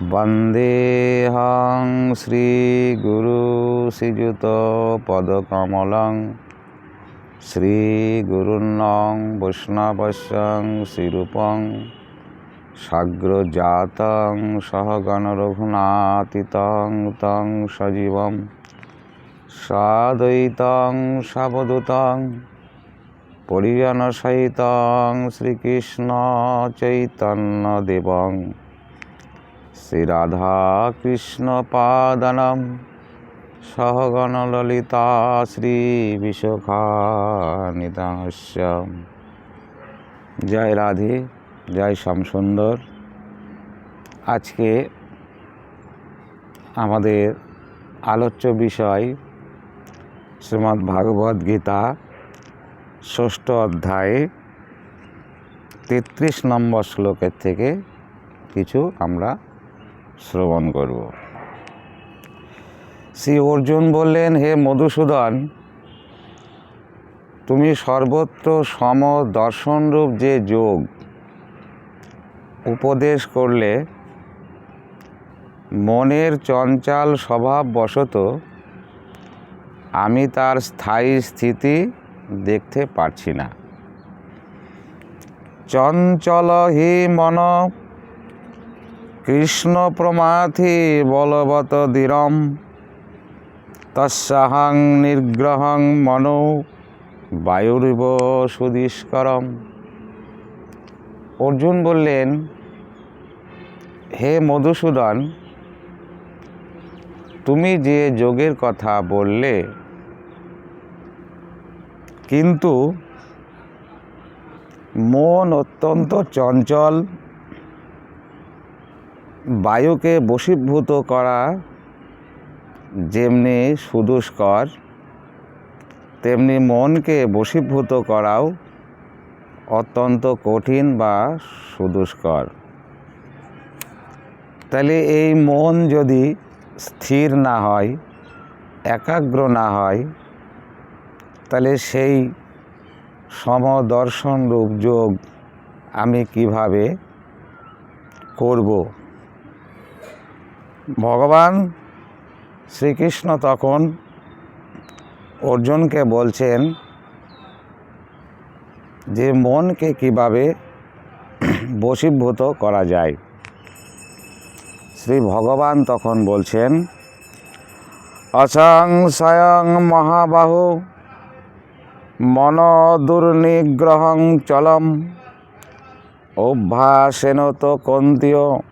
বন্দেহং শ্রীগুরু শ্রীযুত পদকমলং। শ্রীগুরুন্নং বৈষ্ণবশ্যং শ্রীরূপং। সাগ্রজাতং সহগণ রঘুনাথিতং তং সজীবম। সাদৈতং সাবদূতং পরিজনসহিতং শ্রীকৃষ্ণ চৈতন্যদেবং। দেবং শ্রীরাধাকৃষ্ণপাদনম সহগণললিতা শ্রীবিশাখানিতাস্য জয় রাধে, জয় শ্যামসুন্দর। আজকে আমাদের আলোচ্য বিষয় শ্রীমদ্ ভাগবত গীতা, ষষ্ঠ অধ্যায়ে, তেত্রিশ নম্বর শ্লোকের থেকে কিছু আমরা শ্রবণ করব। শ্রী অর্জুন বললেন, হে মধুসূদন, তুমি সর্বত্র সম দর্শনরূপ যে যোগ উপদেশ করলে মনের চঞ্চল স্বভাববশত আমি তার স্থায়ী স্থিতি দেখতে পারছি না। চঞ্চল হি মন কৃষ্ণ প্রমাথি বলবত দৃঢ়ম। তস্যাহং নির্গ্রহং মনো বায়ুরিব সুদীষ্করম। অর্জুন বললেন, হে মধুসূদন, তুমি যে যোগের কথা বললে, কিন্তু মন অত্যন্ত চঞ্চল বায়ুকে বশীভূত করা যেমনি সুদুষ্কর, তেমনি মনকে বশীভূত করাও অত্যন্ত কঠিন বা সুদুষ্কর। তাহলে এই মন যদি স্থির না হয়, একাগ্র না হয়, তাহলে সেই সমদর্শন রূপ যোগ আমি কীভাবে করব? ভগবান শ্রীকৃষ্ণ তখন অর্জুনকে বলছেন যে মনকে কীভাবে বশীভূত করা যায়। শ্রী ভগবান তখন বলছেন অসংশয়ং মহাবাহু, মন দুর্নিগ্রহং চলম, অভ্যাসেন তো কন্তীয়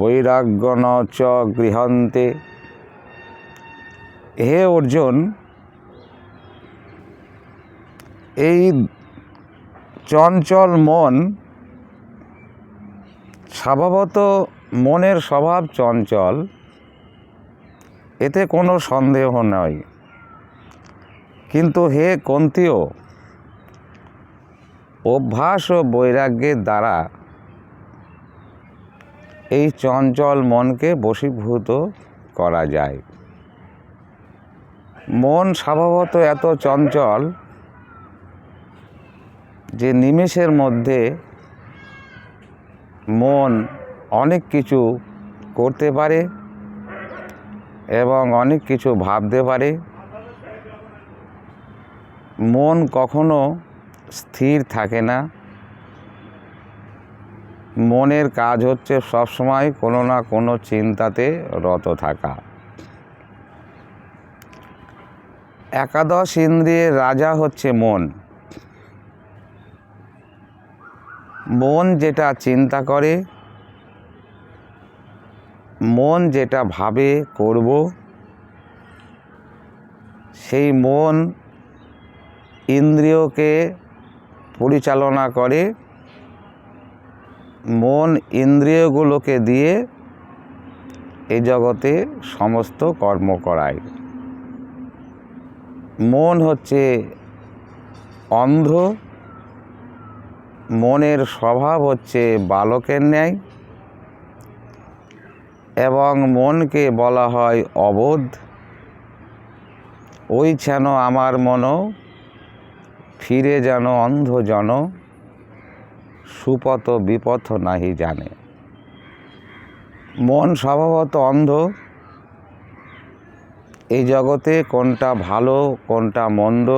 বৈরাগ্যন চ গৃহন্তে। হে অর্জুন, এই চঞ্চল মন স্বভাবত মনের স্বভাব চঞ্চল, এতে কোনো সন্দেহ নয় কিন্তু হে কন্তীয় অভ্যাস ও বৈরাগ্যের দ্বারা এই চঞ্চল মনকে বশীভূত করা যায়। মন স্বভাবত এত চঞ্চল যে নিমেষের মধ্যে মন অনেক কিছু করতে পারে এবং অনেক কিছু ভাবতে পারে। মন কখনো স্থির থাকে না। মনের কাজ হচ্ছে সবসময় কোনো না কোনো চিন্তাতে রত থাকা। একাদশ ইন্দ্রিয়ের রাজা হচ্ছে মন। মন যেটা চিন্তা করে, মন যেটা ভাবে, করব, সেই মন ইন্দ্রিয়কে পরিচালনা করে মন ইন্দ্রিয়গুলোকে দিয়ে এই জগতে সমস্ত কর্ম করায়। মন হচ্ছে অন্ধ। মনের স্বভাব হচ্ছে বালকের ন্যায়। এবং মনকে বলা হয় অবোধ। ওই যেন আমার মন ফিরে যেন অন্ধজন সুপথ বিপথ নাহি জানে। মন স্বভাবত অন্ধ, এই জগতে কোনটা ভালো, কোনটা মন্দ,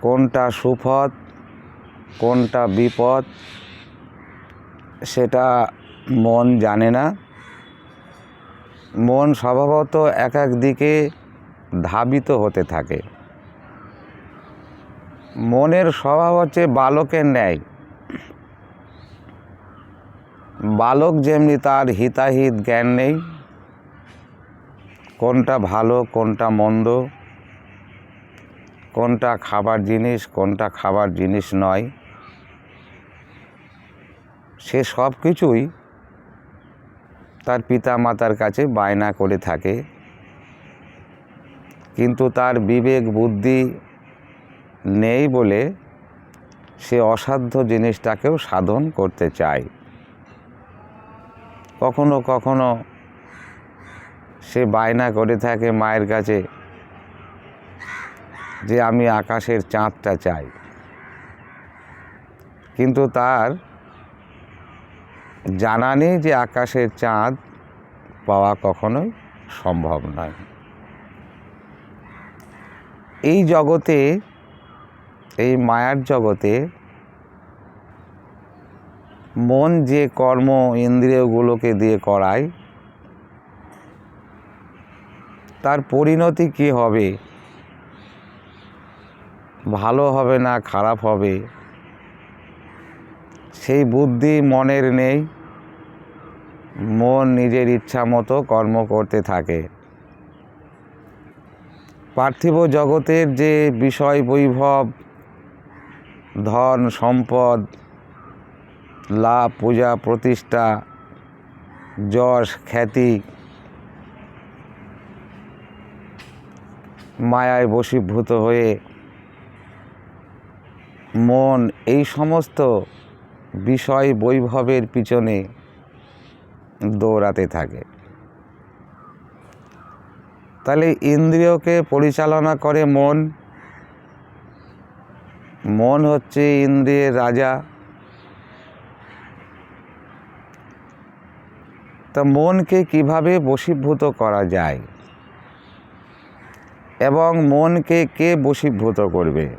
কোনটা সুপথ, কোনটা বিপদ সেটা মন জানে না। মন স্বভাবত এক এক দিকে ধাবিত হতে থাকে। মনের স্বভাব হচ্ছে বালকের ন্যায়। বালক যেমনি তার হিতাহিত জ্ঞান নেই, কোনটা ভালো, কোনটা মন্দ, কোনটা খাবার জিনিস, কোনটা খাবার জিনিস নয়, সে সব কিছুই তার পিতা মাতার কাছে বায়না করে থাকে। কিন্তু তার বিবেক, বুদ্ধি নেই বলে সে অসাধ্য জিনিসটাকেও সাধন করতে চায়। কখনো কখনো সে বায়না করে থাকে মায়ের কাছে যে আমি আকাশের চাঁদটা চাই। কিন্তু তার জানা নেই যে আকাশের চাঁদ পাওয়া কখনোই সম্ভব নয়। এই জগতে এই মায়ার জগতে মন যে কর্ম ইন্দ্রিয়গুলোকে দিয়ে করায়, তার পরিণতি কি হবে? ভালো হবে না খারাপ হবে? সেই বুদ্ধি মনের নেই। মন নিজের ইচ্ছা মতো কর্ম করতে থাকে। পার্থিব জগতের যে বিষয় বৈভব ধন, সম্পদ, লাভ, পূজা, প্রতিষ্ঠা, যশ, খ্যাতি, মায়ায় বশীভূত হয়ে মন, এই সমস্ত বিষয় বৈভবের পিছনে দৌড়াতে থাকে। তাহলে ইন্দ্রিয়কে পরিচালনা করে মন মন হচ্ছে ইন্দ্রিয়ের রাজা। তা মনকে কীভাবে বশীভূত করা যায়? এবং মনকে কে বশীভূত করবে?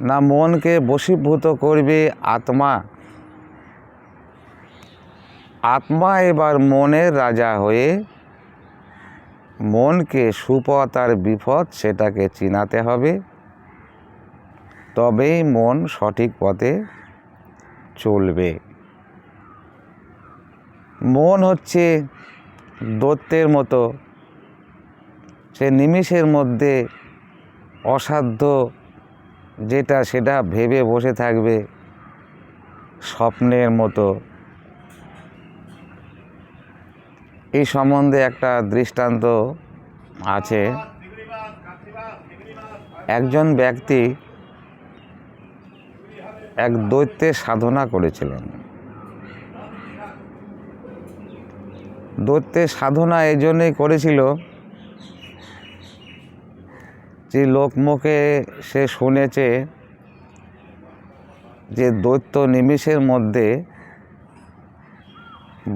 না, মনকে বশীভূত করবে আত্মা। আত্মা এবার মনের রাজা হয়ে মনকে সুপথ আর বিপদ সেটাকে চিনাতে হবে। তবেই মন সঠিক পথে চলবে। মন হচ্ছে দৈত্যের মতো। সে নিমিষের মধ্যে অসাধ্য যেটা সেটা ভেবে বসে থাকবে স্বপ্নের মতো। এই সম্বন্ধে একটা দৃষ্টান্ত আছে। একজন ব্যক্তি এক দৈত্যে সাধনা করেছিলেন। দৈত্যের সাধনা এই জন্যই করেছিল যে লোকমুখে সে শুনেছে যে দৈত্য নিমিষের মধ্যে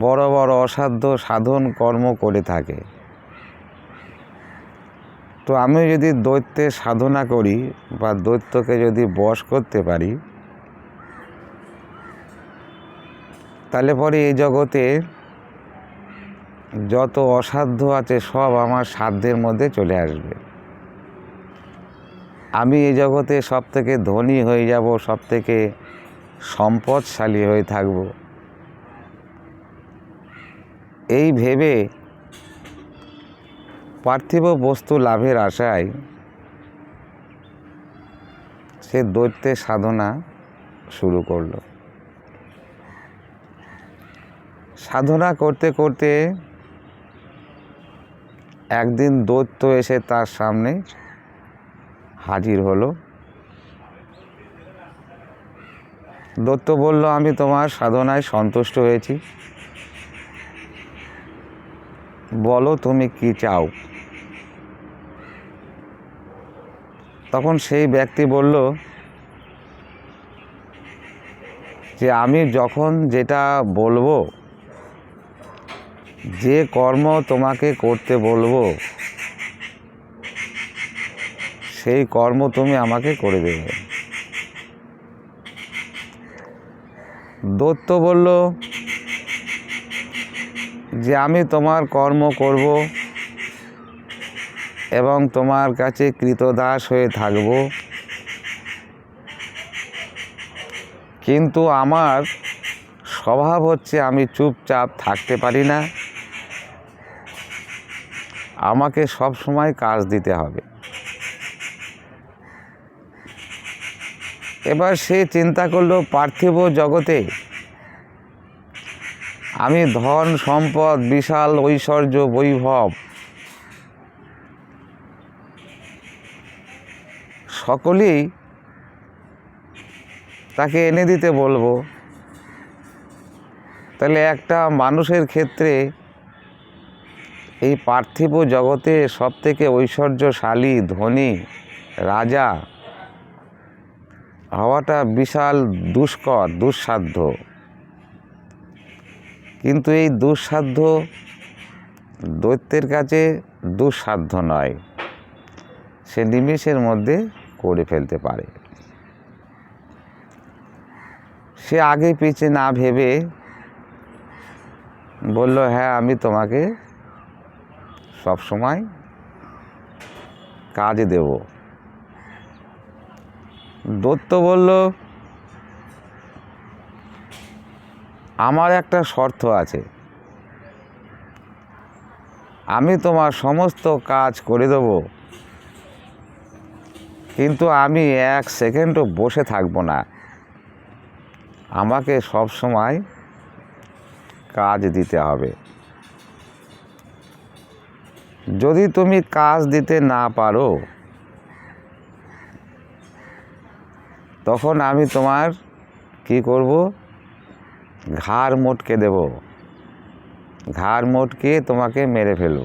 বড় বড় অসাধ্য সাধন কর্ম করে থাকে। তো আমি যদি দৈত্যের সাধনা করি বা দৈত্যকে যদি বশ করতে পারি, তাহলে পরে এই জগতে যত অসাধ্য আছে সব আমার সাধ্যের মধ্যে চলে আসবে। আমি এই জগতে সব থেকে ধনী হয়ে যাব সব থেকে সম্পদশালী হয়ে থাকব। এই ভেবে পার্থিব বস্তু লাভের আশায় সে দৈত্যের সাধনা শুরু করল। সাধনা করতে করতে একদিন দৈত্য এসে তার সামনে হাজির হলো। দত্ত বলল, আমি তোমার সাধনায় সন্তুষ্ট হয়েছি। বলো তুমি কি চাও। তখন সেই ব্যক্তি বলল, যে আমি যখন যেটা বলব, যে কর্ম তোমাকে করতে বলব, সেই কর্ম তুমি আমাকে করে দেবে। দত্ত বলল যে আমি তোমার কর্ম করব এবং তোমার কাছে কৃতদাস হয়ে থাকব। কিন্তু আমার স্বভাব হচ্ছে আমি চুপচাপ থাকতে পারি না। আমাকে সব সময় কাজ দিতে হবে। এবার সে চিন্তা করল, পার্থিব জগতে আমি ধন, সম্পদ, বিশাল ঐশ্বর্য, বৈভব সকলেই তাকে এনে দিতে বলব। তাহলে একটা মানুষের ক্ষেত্রে এই পার্থিব জগতে সবথেকে ঐশ্বর্যশালী, ধনী রাজা হওয়াটা বিশাল দুষ্কর, দুঃসাধ্য। কিন্তু এই দুঃসাধ্য দৈত্যের কাছে দুঃসাধ্য নয়। সে নিমেষের মধ্যে করে ফেলতে পারে। সে আগে পিছে না ভেবে বলল হ্যাঁ আমি তোমাকে সব সময় কাজ দেব। দত্ত বলল আমার একটা শর্ত আছে। আমি তোমার সমস্ত কাজ করে দেব। কিন্তু আমি এক সেকেন্ডও বসে থাকব না। আমাকে সব সময় কাজ দিতে হবে। যদি তুমি কাজ দিতে না পারো, তখন আমি তোমার কি করব? ঘাড় মোটকে দেব। ঘাড় মোটকে তোমাকে মেরে ফেলব।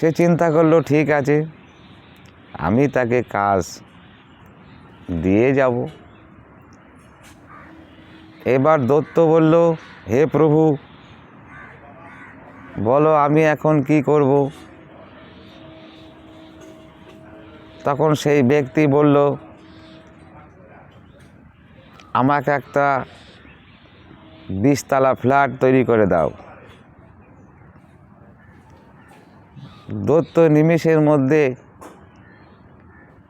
সে চিন্তা করল, ঠিক আছে, আমি তাকে কাজ দিয়ে যাব। এবার দত্ত বলল, হে প্রভু, বলো আমি এখন কি করব? তখন সেই ব্যক্তি বলল আমাকে একটা বিশতলা ফ্ল্যাট তৈরি করে দাও। দত্ত নিমেষের মধ্যে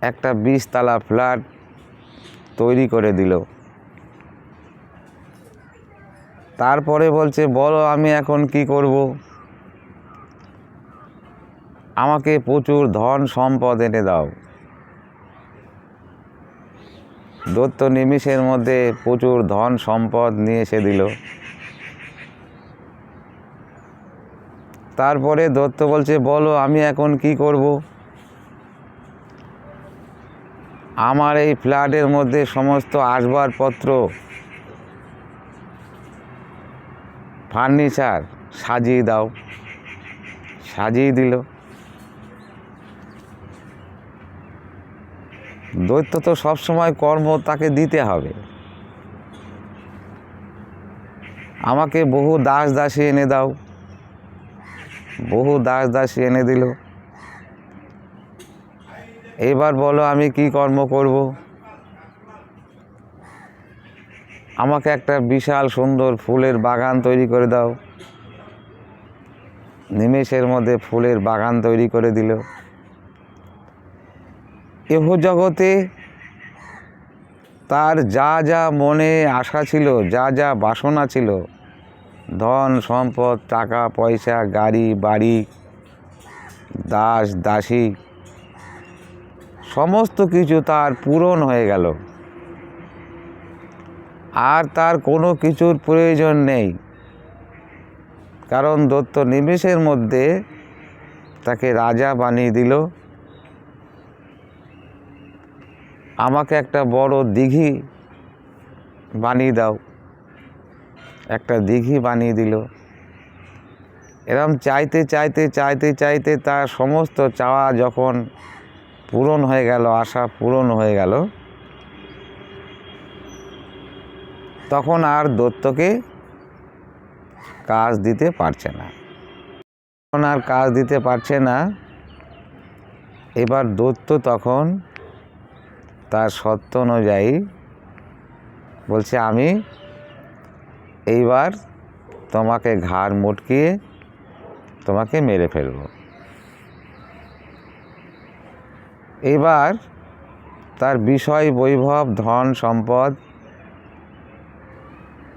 একটা বিশতলা ফ্ল্যাট তৈরি করে দিল। তারপরে বলছে, বলো আমি এখন কি করব? আমাকে প্রচুর ধন সম্পদ এনে দাও। দত্ত নিমিষের মধ্যে প্রচুর ধন সম্পদ নিয়ে এসে দিল। তারপরে দত্ত বলছে, বলো, আমি এখন কি করব? আমার এই ফ্ল্যাটের মধ্যে সমস্ত আসবাবপত্র, ফার্নিচার সাজিয়ে দাও। সাজিয়ে দিল। দৈত্য তো সবসময় কর্ম তাকে দিতে হবে। আমাকে বহু দাস দাসী এনে দাও। বহু দাস দাসী এনে দিল। এবার বলো আমি কি কর্ম করব? আমাকে একটা বিশাল সুন্দর ফুলের বাগান তৈরি করে দাও। নিমেষের মধ্যে ফুলের বাগান তৈরি করে দিল। জগতে তার যা যা মনে আশা ছিল, যা যা বাসনা ছিল, ধন, সম্পদ, টাকা, পয়সা, গাড়ি, বাড়ি, দাস, দাসী, সমস্ত কিছু তার পূরণ হয়ে গেল। আর তার কোনো কিছুর প্রয়োজন নেই। কারণ দত্ত নিমেষের মধ্যে তাকে রাজা বানিয়ে দিল। আমাকে একটা বড় দিঘি বানিয়ে দাও। একটা দিঘি বানিয়ে দিল। এরম চাইতে চাইতে চাইতে চাইতে তার সমস্ত চাওয়া যখন পূরণ হয়ে গেল, আশা পূরণ হয়ে গেল, তখন আর দত্তকে কাজ দিতে পারছে না। তখন আর কাজ দিতে পারছে না। এবার দত্ত তখন তার সত্য অনুযায়ী বলছে, আমি এইবার তোমাকে ঘাড় মুটকিয়ে তোমাকে মেরে ফেলব। এবার তার বিষয়, বৈভব, ধন, সম্পদ,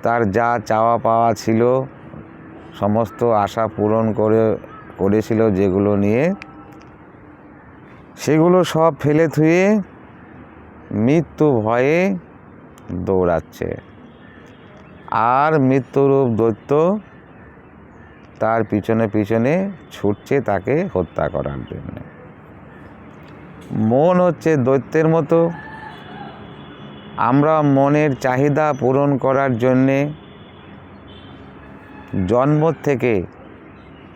তার যা চাওয়া পাওয়া ছিল, সমস্ত আশা পূরণ করে, করেছিল যেগুলো নিয়ে, সেগুলো সব ফেলে থুয়ে মৃত্যু ভয়ে দৌড়াচ্ছে। আর মৃত্যুরূপ দৈত্য তার পিছনে পিছনে ছুটছে তাকে হত্যা করার জন্য। মন হচ্ছে দৈত্যের মতো। আমরা মনের চাহিদা পূরণ করার জন্যে জন্ম থেকে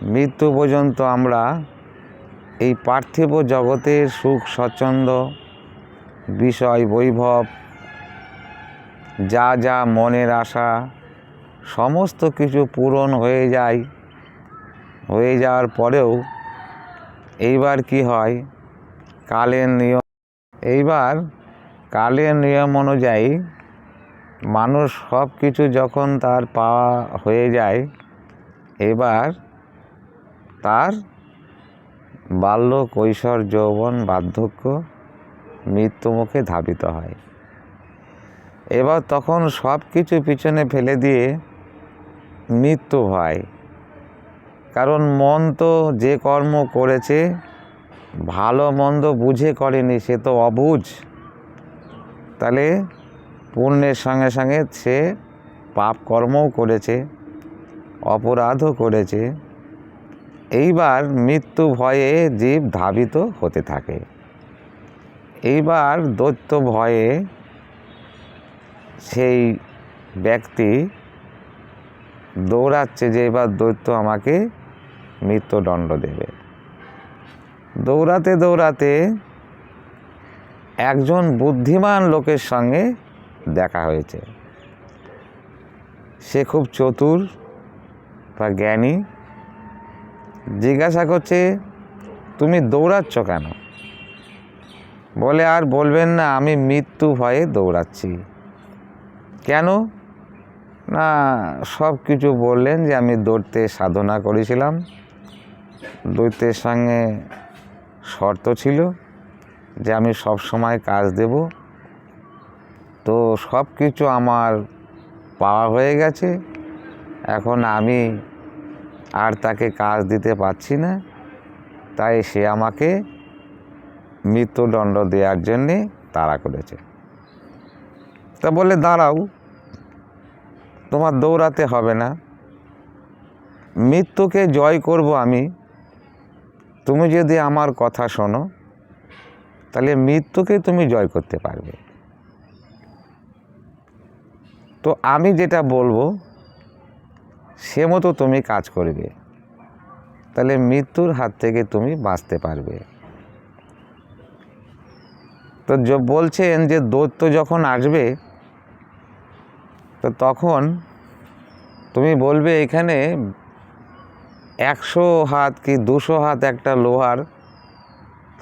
মৃত্যু পর্যন্ত আমরা এই পার্থিব জগতের সুখ, স্বচ্ছন্দ বিষয় বৈভব, যা যা মনের আশা, সমস্ত কিছু পূরণ হয়ে যায়। হয়ে যাওয়ার পরেও এইবার কি হয়? কালের নিয়ম, এইবার কালের নিয়ম অনুযায়ী মানুষ সব কিছু যখন তার পাওয়া হয়ে যায়, এবার তার বাল্য কৈশোর যৌবন বার্ধক্য মৃত্যুমুখে ধাবিত হয়। এবার তখন সব কিছু পিছনে ফেলে দিয়ে মৃত্যু হয়। কারণ মন তো যে কর্ম করেছে, ভালো মন্দ বুঝে করেনি, সে তো অবুঝ। তাহলে পুণ্যের সঙ্গে সঙ্গে সে পাপ কর্মও করেছে, অপরাধও করেছে। এইবার মৃত্যু ভয়ে জীব ধাবিত হতে থাকে। এইবার দৈত্য ভয়ে সেই ব্যক্তি দৌড়াচ্ছে যে এবার দৈত্য আমাকে মৃত্যুদণ্ড দেবে। দৌড়াতে দৌড়াতে একজন বুদ্ধিমান লোকের সঙ্গে দেখা হয়েছে। সে খুব চতুর বা জ্ঞানী। জিজ্ঞাসা করছে, তুমি দৌড়াচ্ছ কেন? বলে, আর বলবেন না, আমি মৃত্যু ভয়ে দৌড়াচ্ছি। কেন? না, সব কিছু বললেন যে আমি দৌড়তে সাধনা করেছিলাম। দৈত্যের সঙ্গে শর্ত ছিল যে আমি সব সময় কাজ দেব। তো সব কিছু আমার পাওয়া হয়ে গেছে। এখন আমি আর তাকে কাজ দিতে পারছি না। তাই সে আমাকে মৃত্যুদণ্ড দেওয়ার জন্যে তাড়া করেছে। তা বলে, দাঁড়াও, তোমার দৌড়াতে হবে না। মৃত্যুকে জয় করব আমি। তুমি যদি আমার কথা শোনো, তাহলে মৃত্যুকে তুমি জয় করতে পারবে। তো আমি যেটা বলব, সে মতো তুমি কাজ করবে। তাহলে মৃত্যুর হাত থেকে তুমি বাঁচতে পারবে। তো বলছেন যে দৈত্য যখন আসবে, তো তখন তুমি বলবে এখানে একশো হাত কি দুশো হাত একটা লোহার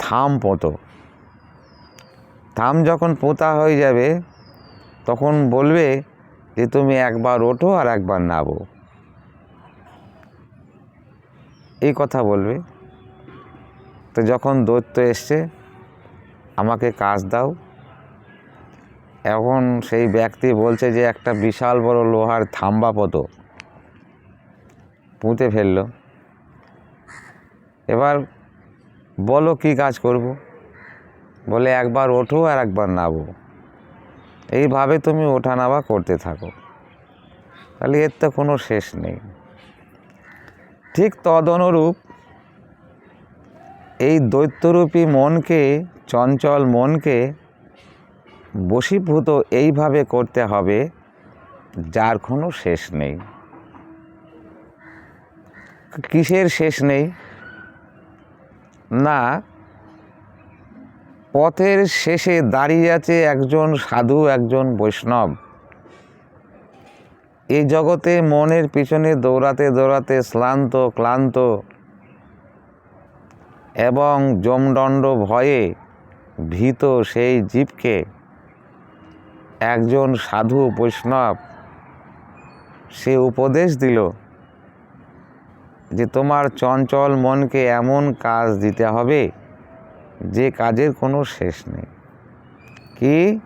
থাম পোঁতো। থাম যখন পোঁতা হয়ে যাবে, তখন বলবে যে তুমি একবার ওঠো আর একবার নাবো। এই কথা বলবে। তো যখন দৈত্য এসছে আমাকে কাজ দাও। এখন সেই ব্যক্তি বলছে যে একটা বিশাল বড় লোহার থাম্বা পতো পুঁতে ফেলল। এবার বলো কি কাজ করব? বলে একবার ওঠো আর একবার নাবো এইভাবে তুমি ওঠা নামা করতে থাকো। তাহলে এর তো কোনো শেষ নেই। ঠিক তদনুরূপ এই দৈত্যরূপী মনকে চঞ্চল মনকে বশীভূত এইভাবে করতে হবে, যার কোনো শেষ নেই। কিসের শেষ নেই? না, পথের শেষে দাঁড়িয়ে আছে একজন সাধু, একজন বৈষ্ণব। এই জগতে মনের পিছনে দৌড়াতে দৌড়াতে শ্লান্ত, ক্লান্ত এবং জমদণ্ড ভয়ে ভীত সেই জীবকে একজন সাধু বৈষ্ণব সে উপদেশ দিল যে তোমার চঞ্চল মনকে এমন কাজ দিতে হবে যে কাজের কোনো শেষ নেই। কি?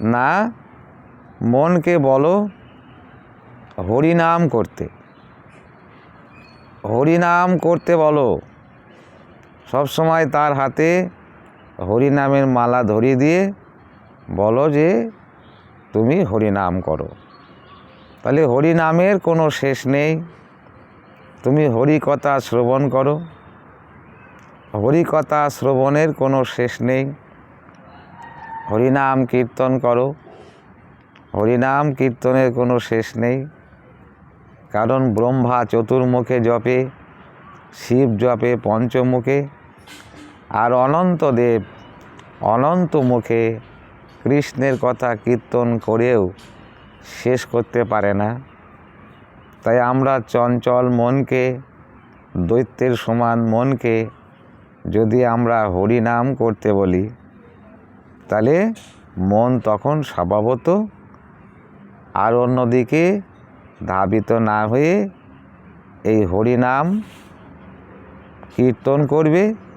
না, মনকে বলো হরিনাম করতে। হরিনাম করতে বলো। সবসময় তার হাতে হরিনামের মালা ধরিয়ে দিয়ে বলো যে তুমি হরিনাম করো। তাহলে হরিনামের কোনো শেষ নেই। তুমি হরিকথা শ্রবণ করো। হরিকথা শ্রবণের কোনো শেষ নেই। হরিনাম কীর্তন করো। হরিনাম কীর্তনের কোনো শেষ নেই। কারণ ব্রহ্মা চতুর্মুখে জপে, শিব জপে পঞ্চমুখে। আর অনন্ত দেব অনন্ত মুখে কৃষ্ণের কথা কীর্তন করেও শেষ করতে পারে না। তাই আমরা চঞ্চল মনকে, দৈত্যের সমান মনকে যদি আমরা হরিনাম করতে বলি, তাহলে মন তখন স্বভাবত আর অন্যদিকে ধাবিত না হয়ে এই হরিনাম কীর্তন করবে।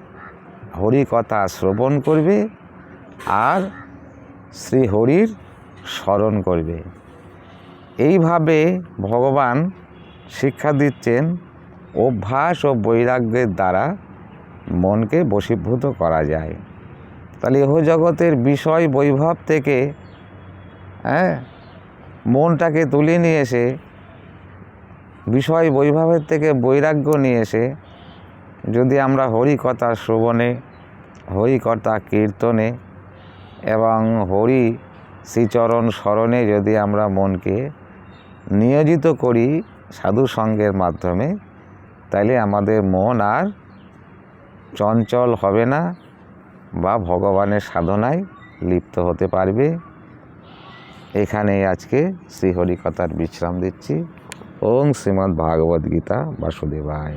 হরি কথা শ্রবণ করবে আর শ্রী হরির স্মরণ করবে। এইভাবে ভগবান শিক্ষা দিচ্ছেন অভ্যাস ও বৈরাগ্যের দ্বারা মনকে বশীভূত করা যায়। তাহলে এহ জগতের বিষয় বৈভব থেকে হ্যাঁ মনটাকে তুলে নিয়ে এসে, বিষয় বৈভবের থেকে বৈরাগ্য নিয়ে এসে যদি আমরা হরিকথা শ্রবণে, হরিকথা কীর্তনে এবং হরি শ্রীচরণ স্মরণে যদি আমরা মনকে নিয়োজিত করি সাধু সঙ্গের মাধ্যমে তাহলে আমাদের মন আর চঞ্চল হবে না বা ভগবানের সাধনায় লিপ্ত হতে পারবে এখানেই আজকে শ্রীহরিকথার বিশ্রাম দিচ্ছি ওং শ্রীমদ্ ভাগবত গীতা বাসুদেবায়।